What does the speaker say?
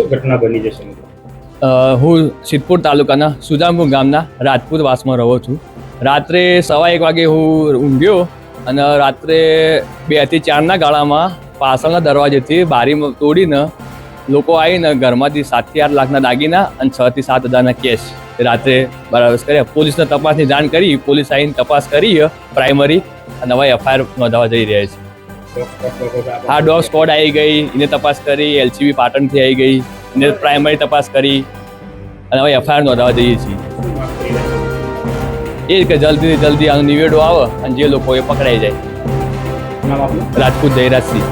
શું ઘટના બની જશે હું સિદ્ધપુર તાલુકાના સુજામપુર ગામના રાજપૂત વાસમાં રહું છું. રાત્રે સવા એક વાગે હું ઊંઘ્યો અને રાત્રે બેથી ચારના ગાળામાં પાછળના દરવાજેથી બારી તોડીને લોકો આવીને ઘરમાંથી સાતથી આઠ લાખના દાગીના અને છ થી સાત હજારના કેશ રાત્રે બરાબર કર્યા. પોલીસને તપાસની જાણ કરી, પોલીસ આવીને તપાસ કરી, પ્રાઇમરી અને હવે એફઆઈઆર નોંધાવા જઈ રહ્યા છે. આ ડોગ સ્કોડ આવી ગઈ એને તપાસ કરી એલસીબી પાટણથી આવી ગઈ એને પ્રાઇમરી તપાસ કરી અને હવે એફઆઈઆર નોંધાવા જઈએ છીએ. એ કે જલ્દીથી જલ્દી આનો નિવેડો આવે અને જે લોકો એ પકડાઈ જાય. રાજપૂત જયરાજસિંહ.